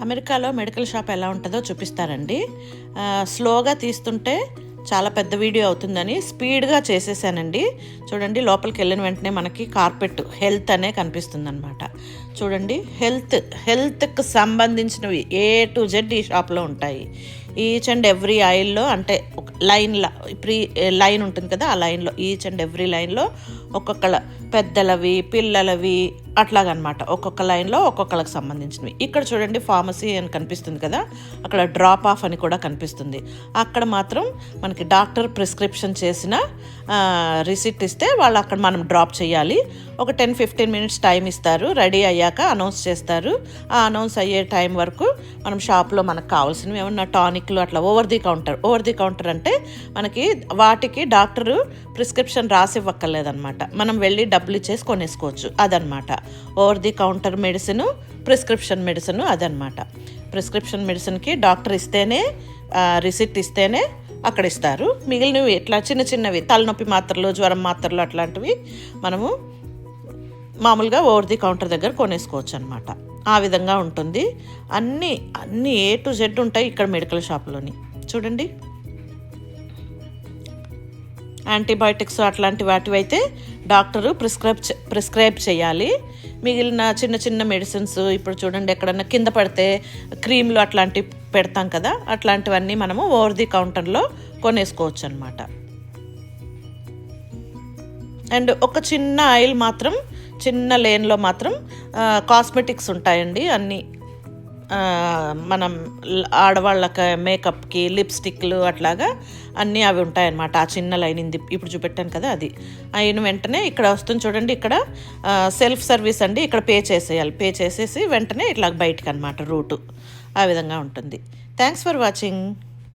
అమెరికాలో medical shop ఎలా ఉంటుందో చూపిస్తారండి. స్లోగా తీస్తుంటే చాలా పెద్ద వీడియో అవుతుందని స్పీడ్గా చేసేసానండి. చూడండి లోపలికి వెళ్ళిన వెంటనే మనకి కార్పెట్ హెల్త్ అనే కనిపిస్తుంది అనమాట చూడండి హెల్త్ హెల్త్కి సంబంధించినవి ఏ టు జెడ్ ఈ షాప్లో ఉంటాయి. ఈచ్ అండ్ ఎవ్రీ ఆయిల్లో అంటే ఒక లైన్లో ప్రీ లైన్ ఉంటుంది కదా ఆ లైన్లో ఈచ్ అండ్ ఎవ్రీ లైన్లో ఒక్కొక్క పెద్దలవి పిల్లలవి అట్లాగనమాట. ఒక్కొక్క లైన్లో ఒక్కొక్కరికి సంబంధించినవి. ఇక్కడ చూడండి ఫార్మసీ అని కనిపిస్తుంది కదా అక్కడ డ్రాప్ ఆఫ్ అని కూడా కనిపిస్తుంది. అక్కడ మాత్రం మనకి డాక్టర్ ప్రిస్క్రిప్షన్ చేసిన రిసిప్ట్ ఇస్తే వాళ్ళు అక్కడ మనం డ్రాప్ చేయాలి. ఒక టెన్ ఫిఫ్టీన్ మినిట్స్ టైం ఇస్తారు. రెడీ అయ్యాక అనౌన్స్ చేస్తారు. ఆ అనౌన్స్ అయ్యే టైం వరకు మనం షాప్లో మనకు కావాల్సినవి ఏమన్నా టానిక్లు అట్లా over the counter. Over the counter అంటే మనకి వాటికి డాక్టరు ప్రిస్క్రిప్షన్ రాసి ఇవ్వక్కర్లేదన్నమాట మనం వెళ్ళి డబ్బులు ఇచ్చేసి కొనేసుకోవచ్చు. అదనమాట. Over the counter medicine prescription medicine అదనమాట ప్రిస్క్రిప్షన్ మెడిసిన్కి డాక్టర్ ఇస్తేనే రిసిప్ట్ ఇస్తేనే అక్కడ ఇస్తారు. మిగిలినవి ఇట్లా చిన్న చిన్నవి తలనొప్పి మాత్రలు జ్వరం మాత్రలు అట్లాంటివి మనము మామూలుగా ఓవర్ ది కౌంటర్ దగ్గర కొనేసుకోవచ్చు అనమాట ఆ విధంగా ఉంటుంది. అన్నీ అన్నీ ఏ టు జెడ్ ఉంటాయి ఇక్కడ మెడికల్ షాప్లోని చూడండి. యాంటీబయాటిక్స్ అట్లాంటి వాటివైతే డాక్టరు ప్రిస్క్రైబ్ ప్రిస్క్రైబ్ చేయాలి. మిగిలిన చిన్న చిన్న మెడిసిన్స్ ఇప్పుడు చూడండి ఎక్కడన్నా కింద పడితే క్రీమ్లు అట్లాంటివి పెడతాం కదా అట్లాంటివన్నీ మనము ఓవర్ ది కౌంటర్లో కొనేసుకోవచ్చు అనమాట అండ్ ఒక చిన్న ఆయిల్ మాత్రం చిన్న లేన్లో మాత్రం కాస్మెటిక్స్ ఉంటాయండి అన్నీ మనం ఆడవాళ్ళకి మేకప్కి లిప్స్టిక్లు అట్లాగా అన్నీ అవి ఉంటాయన్నమాట. ఆ చిన్న లైన్ ఇంది ఇప్పుడు చూపెట్టాను కదా అది. అయిన వెంటనే ఇక్కడ వస్తుంది చూడండి ఇక్కడ సెల్ఫ్ సర్వీస్ అండి. ఇక్కడ పే చేసేయాలి. పే చేసేసి వెంటనే ఇట్లా బయటకు అనమాట రూటు. ఆ విధంగా ఉంటుంది. Thanks for watching.